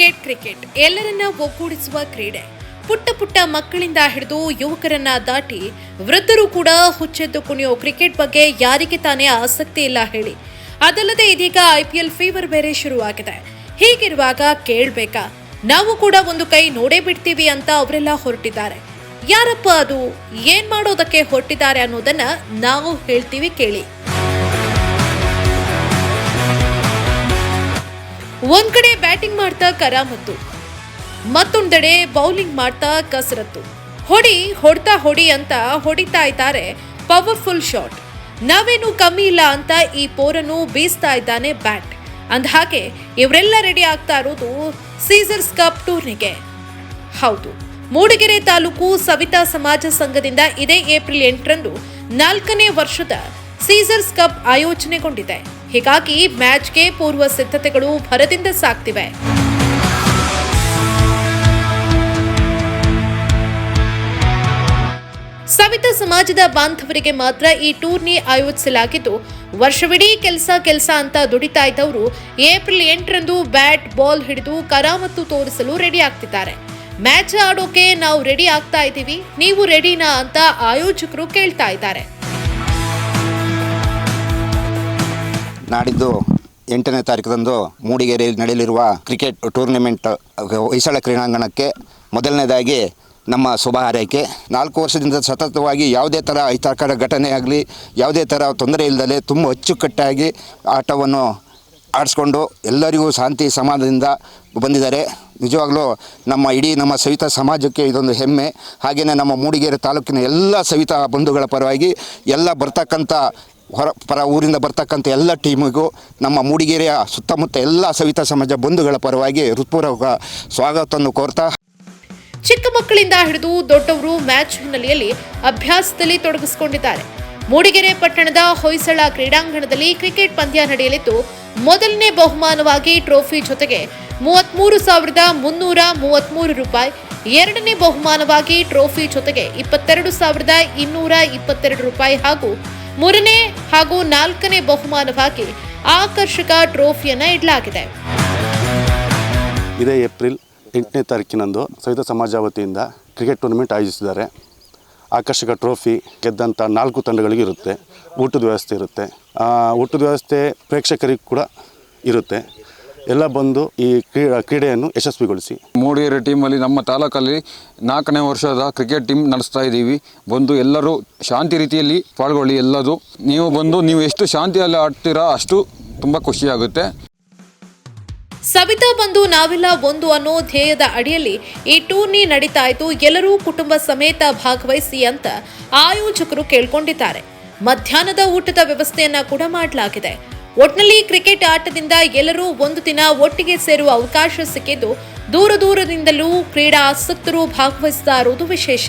Cricket cricket. ಎಲ್ಲರನ್ನ ಒಗ್ಗೂಡಿಸುವ ಕ್ರೀಡೆ. ಪುಟ್ಟ ಪುಟ್ಟ ಮಕ್ಕಳಿಂದ ಹಿಡಿದು ಯುವಕರನ್ನ ದಾಟಿ ವೃದ್ಧರು ಕೂಡ ಹುಚ್ಚೆದ್ದು ಕುಣಿಯೋ ಕ್ರಿಕೆಟ್ ಬಗ್ಗೆ ಯಾರಿಗೆ ತಾನೇ ಆಸಕ್ತಿ ಇಲ್ಲ ಹೇಳಿ. ಅದಲ್ಲದೆ ಇದೀಗ ಐ ಪಿ ಎಲ್ ಫೀವರ್ ಬೇರೆ ಶುರುವಾಗಿದೆ. ಹೀಗಿರುವಾಗ ಕೇಳಬೇಕಾ? ನಾವು ಕೂಡ ಒಂದು ಕೈ ನೋಡೇ ಬಿಡ್ತೀವಿ ಅಂತ ಅವರೆಲ್ಲ ಹೊರಟಿದ್ದಾರೆ. ಯಾರಪ್ಪ ಅದು? ಏನ್ ಮಾಡೋದಕ್ಕೆ ಹೊರಟಿದ್ದಾರೆ ಅನ್ನೋದನ್ನ ನಾವು ಹೇಳ್ತೀವಿ ಕೇಳಿ. ಒಂದ್ ಕಡೆ ಬ್ಯಾಟಿಂಗ್ ಮಾಡ್ತಾ ಕರಾಮತ್ತು ಮತ್ತೊಂದೆಡೆ ಬೌಲಿಂಗ್ ಮಾಡ್ತಾ ಕಸರತ್ತು. ಹೊಡಿ, ಹೊಡ್ತಾ ಹೊಡಿ ಅಂತ ಹೊಡಿತಾ ಇದ್ದಾರೆ ಪವರ್ಫುಲ್ ಶಾಟ್. ನಾವೇನು ಕಮ್ಮಿ ಇಲ್ಲ ಅಂತ ಈ ಪೋರನ್ನು ಬೀಸ್ತಾ ಇದ್ದಾನೆ ಬ್ಯಾಟ್. ಅಂದ ಹಾಗೆ ಇವರೆಲ್ಲ ರೆಡಿ ಆಗ್ತಾ ಇರೋದು ಸೀಸರ್ಸ್ ಕಪ್ ಟೂರ್ನಿಗೆ. ಹೌದು, ಮೂಡಿಗೆರೆ ತಾಲೂಕು ಸವಿತಾ ಸಮಾಜ ಸಂಘದಿಂದ ಇದೇ ಏಪ್ರಿಲ್ ಎಂಟರಂದು ನಾಲ್ಕನೇ ವರ್ಷದ ಸೀಸರ್ಸ್ ಕಪ್ ಆಯೋಜನೆಗೊಂಡಿದೆ. ಹೀಗಾಗಿ ಮ್ಯಾಚ್ಗೆ ಪೂರ್ವ ಸಿದ್ಧತೆಗಳು ಭರದಿಂದ ಸಾಗ್ತಿವೆ. ಸವಿತಾ ಸಮಾಜದ ಬಾಂಧವರಿಗೆ ಮಾತ್ರ ಈ ಟೂರ್ನಿ ಆಯೋಜಿಸಲಾಗಿದ್ದು, ವರ್ಷವಿಡೀ ಕೆಲಸ ಕೆಲಸ ಅಂತ ದುಡಿತಾ ಇದ್ದವರು ಏಪ್ರಿಲ್ ಎಂಟರಂದು ಬ್ಯಾಟ್, ಬಾಲ್ ಹಿಡಿದು ಕರಾಮತ್ತು ತೋರಿಸಲು ರೆಡಿ ಆಗ್ತಿದ್ದಾರೆ. ಮ್ಯಾಚ್ ಆಡೋಕೆ ನಾವು ರೆಡಿ ಆಗ್ತಾ ಇದ್ದೀವಿ, ನೀವು ರೆಡಿನಾ ಅಂತ ಆಯೋಜಕರು ಕೇಳ್ತಾ ಇದ್ದಾರೆ. ನಾಡಿದ್ದು ಎಂಟನೇ ತಾರೀಕದಂದು ಮೂಡಿಗೆರೆಯಲ್ಲಿ ನಡೆಯಲಿರುವ ಕ್ರಿಕೆಟ್ ಟೂರ್ನಿಮೆಂಟ್, ಹೊಯ್ಸಳ ಕ್ರೀಡಾಂಗಣಕ್ಕೆ ಮೊದಲನೇದಾಗಿ ನಮ್ಮ ಶುಭ ಹಾರೈಕೆ. ನಾಲ್ಕು ವರ್ಷದಿಂದ ಸತತವಾಗಿ ಯಾವುದೇ ಥರ ಅಹಿತಕರ ಘಟನೆ ಆಗಲಿ, ಯಾವುದೇ ಥರ ತೊಂದರೆ ಇಲ್ಲದೆ ತುಂಬ ಅಚ್ಚುಕಟ್ಟಾಗಿ ಆಟವನ್ನು ಆಡಿಸ್ಕೊಂಡು ಎಲ್ಲರಿಗೂ ಶಾಂತಿ ಸಮಾಧಾನದಿಂದ ಬಂದಿದ್ದಾರೆ. ನಿಜವಾಗ್ಲೂ ನಮ್ಮ ಇಡೀ ನಮ್ಮ ಸವಿತಾ ಸಮಾಜಕ್ಕೆ ಇದೊಂದು ಹೆಮ್ಮೆ. ಹಾಗೆಯೇ ನಮ್ಮ ಮೂಡಿಗೆರೆ ತಾಲೂಕಿನ ಎಲ್ಲ ಸವಿತಾ ಬಂಧುಗಳ ಪರವಾಗಿ ಎಲ್ಲ ಬರ್ತಕ್ಕಂಥ ಹೊರ ಪರ ಊರಿಂದ ಬರ್ತಕ್ಕಂಥ ಎಲ್ಲ ಟೀಮಿಗೂ, ನಮ್ಮ ಮೂಡಿಗೆರೆಯ ಸುತ್ತಮುತ್ತ ಎಲ್ಲ ಸವಿತಾ ಸಮಾಜ ಬಂಧುಗಳ ಪರವಾಗಿ ಹೃತ್ಪೂರ್ವಕ ಸ್ವಾಗತವನ್ನು ಕೋರ್ತಾ ಚಿಕ್ಕ ಮಕ್ಕಳಿಂದ ಹಿಡಿದು ದೊಡ್ಡವರು ಮ್ಯಾಚ್ ಹಿನ್ನೆಲೆಯಲ್ಲಿ ಅಭ್ಯಾಸದಲ್ಲಿ ತೊಡಗಿಸಿಕೊಂಡಿದ್ದಾರೆ. ಮೂಡಿಗೆರೆ ಪಟ್ಟಣದ ಹೊಯ್ಸಳ ಕ್ರೀಡಾಂಗಣದಲ್ಲಿ ಕ್ರಿಕೆಟ್ ಪಂದ್ಯ ನಡೆಯಲಿದ್ದು, ಮೊದಲನೇ ಬಹುಮಾನವಾಗಿ ಟ್ರೋಫಿ ಜೊತೆಗೆ ಮೂವತ್ಮೂರು ಸಾವಿರದ ಮುನ್ನೂರ ಮೂವತ್ಮೂರು ರೂಪಾಯಿ, ಎರಡನೇ ಬಹುಮಾನವಾಗಿ ಟ್ರೋಫಿ ಜೊತೆಗೆ ಇಪ್ಪತ್ತೆರಡು ಸಾವಿರದ ಇನ್ನೂರ ಇಪ್ಪತ್ತೆರಡು ರೂಪಾಯಿ ಹಾಗೂ ಮೂರನೇ ಹಾಗೂ ನಾಲ್ಕನೇ ಬಹುಮಾನವಾಗಿ ಆಕರ್ಷಕ ಟ್ರೋಫಿಯನ್ನು ಇಡಲಾಗಿದೆ. ಇದೇ ಏಪ್ರಿಲ್ ಎಂಟನೇ ತಾರೀಕಿನಂದು ಸವಿತಾ ಸಮಾಜ ವತಿಯಿಂದ ಕ್ರಿಕೆಟ್ ಟೂರ್ನಮೆಂಟ್ ಆಯೋಜಿಸಿದ್ದಾರೆ. ಆಕರ್ಷಕ ಟ್ರೋಫಿ ಗೆದ್ದಂಥ ನಾಲ್ಕು ತಂಡಗಳಿಗೆ ಇರುತ್ತೆ. ಊಟದ ವ್ಯವಸ್ಥೆ ಇರುತ್ತೆ. ಊಟದ ವ್ಯವಸ್ಥೆ ಪ್ರೇಕ್ಷಕರಿಗೆ ಕೂಡ ಇರುತ್ತೆ. ಎಲ್ಲ ಬಂದು ಈ ಕ್ರೀಡಾ ಕ್ರೀಡೆಯನ್ನು ಯಶಸ್ವಿಗೊಳಿಸಿ. ಮೂಡಿಗೆರೆ ಟೀಮಲ್ಲಿ ನಮ್ಮ ತಾಲೂಕಲ್ಲಿ ನಾಲ್ಕನೇ ವರ್ಷದ ಕ್ರಿಕೆಟ್ ಟೀಮ್ ನಡೆಸ್ತಾ ಇದ್ದೀವಿ. ಬಂದು ಎಲ್ಲರೂ ಶಾಂತಿ ರೀತಿಯಲ್ಲಿ ಪಾಲ್ಗೊಳ್ಳಿ ಎಲ್ಲದು ನೀವು ಬಂದು ನೀವು ಎಷ್ಟು ಶಾಂತಿಯಲ್ಲಿ ಆಡ್ತೀರಾ ಅಷ್ಟು ತುಂಬ ಖುಷಿಯಾಗುತ್ತೆ. ಸವಿತಾ ಬಂದು ನಾವೆಲ್ಲ ಒಂದು ಅನ್ನೋ ಧ್ಯೇಯದ ಅಡಿಯಲ್ಲಿ ಈ ಟೂರ್ನಿ ನಡೀತಾ ಇತ್ತು ಎಲ್ಲರೂ ಕುಟುಂಬ ಸಮೇತ ಭಾಗವಹಿಸಿ ಅಂತ ಆಯೋಜಕರು ಕೇಳ್ಕೊಂಡಿದ್ದಾರೆ. ಮಧ್ಯಾಹ್ನದ ಊಟದ ವ್ಯವಸ್ಥೆಯನ್ನ ಕೂಡ ಮಾಡಲಾಗಿದೆ. ಒಟ್ನಲ್ಲಿ ಕ್ರಿಕೆಟ್ ಆಟದಿಂದ ಎಲ್ಲರೂ ಒಂದು ದಿನ ಒಟ್ಟಿಗೆ ಸೇರುವ ಅವಕಾಶ ಸಿಕ್ಕಿದ್ದು ದೂರ ದೂರದಿಂದಲೂ ಕ್ರೀಡಾ ಆಸಕ್ತರು ಭಾಗವಹಿಸ್ತಾ ಇರುವುದು ವಿಶೇಷ.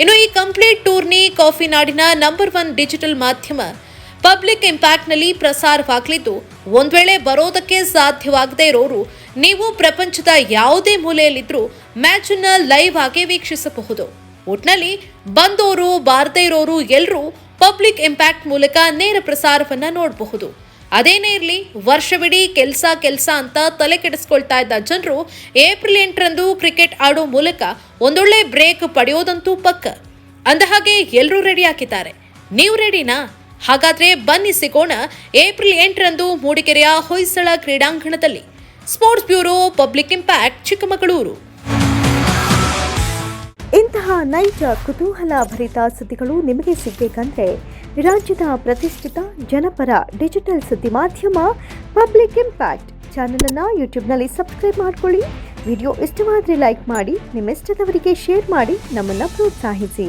ಇನ್ನು ಈ ಕಂಪ್ಲೀಟ್ ಟೂರ್ನಿ ಕಾಫಿ ನಾಡಿನ ನಂಬರ್ ಒನ್ ಡಿಜಿಟಲ್ ಮಾಧ್ಯಮ ಪಬ್ಲಿಕ್ ಇಂಪ್ಯಾಕ್ಟ್ನಲ್ಲಿ ಪ್ರಸಾರವಾಗಲಿದ್ದು ಒಂದ್ ವೇಳೆ ಬರೋದಕ್ಕೆ ಸಾಧ್ಯವಾಗದೇ ಇರೋರು, ನೀವು ಪ್ರಪಂಚದ ಯಾವುದೇ ಮೂಲೆಯಲ್ಲಿದ್ದರೂ ಮ್ಯಾಚ್ ಅನ್ನ ಲೈವ್ ಆಗಿ ವೀಕ್ಷಿಸಬಹುದು. ಒಟ್ನಲ್ಲಿ ಬಂದೋರು, ಬಾರದೇ ಇರೋರು ಎಲ್ಲರೂ ಪಬ್ಲಿಕ್ ಇಂಪ್ಯಾಕ್ಟ್ ಮೂಲಕ ನೇರ ಪ್ರಸಾರವನ್ನ ನೋಡಬಹುದು. ಅದೇನೇ ಇರಲಿ, ವರ್ಷವಿಡೀ ಕೆಲಸ ಕೆಲಸ ಅಂತ ತಲೆ ಕೆಡಿಸ್ಕೊಳ್ತಾ ಇದ್ದ ಜನರು ಏಪ್ರಿಲ್ ಎಂಟರಂದು ಕ್ರಿಕೆಟ್ ಆಡೋ ಮೂಲಕ ಒಂದೊಳ್ಳೆ ಬ್ರೇಕ್ ಪಡೆಯೋದಂತೂ ಪಕ್ಕ. ಅಂದಹಾಗೆ ಎಲ್ಲರೂ ರೆಡಿ ಹಾಕಿದ್ದಾರೆ. ನೀವು ರೆಡಿನಾ ಹಾಗಾದ್ರೆ ಬನ್ನಿ ಸಿಗೋಣ ಏಪ್ರಿಲ್ ಎಂಟರಂದು ಮೂಡಿಗೆರೆಯ ಹೊಯ್ಸಳ ಕ್ರೀಡಾಂಗಣದಲ್ಲಿ. Sports bureau, public impact, Chikkamagaluru. ಇಂತಹ ನೈಜ, ಕುತೂಹಲ ಭರಿತ ಸುದ್ದಿಗಳು ನಿಮಗೆ ಸಿಗಬೇಕಂದ್ರೆ ರಾಜ್ಯದ ಪ್ರತಿಷ್ಠಿತ ಜನಪರ ಡಿಜಿಟಲ್ ಸುದ್ದಿ ಮಾಧ್ಯಮ ಪಬ್ಲಿಕ್ ಇಂಪ್ಯಾಕ್ಟ್ ಚಾನಲನ್ನು ಯೂಟ್ಯೂಬ್ನಲ್ಲಿ ಸಬ್ಸ್ಕ್ರೈಬ್ ಮಾಡ್ಕೊಳ್ಳಿ. ವಿಡಿಯೋ ಇಷ್ಟವಾದರೆ ಲೈಕ್ ಮಾಡಿ ನಿಮ್ಮ ಇಷ್ಟದವರಿಗೆ ಶೇರ್ ಮಾಡಿ, ನಮ್ಮನ್ನು ಪ್ರೋತ್ಸಾಹಿಸಿ.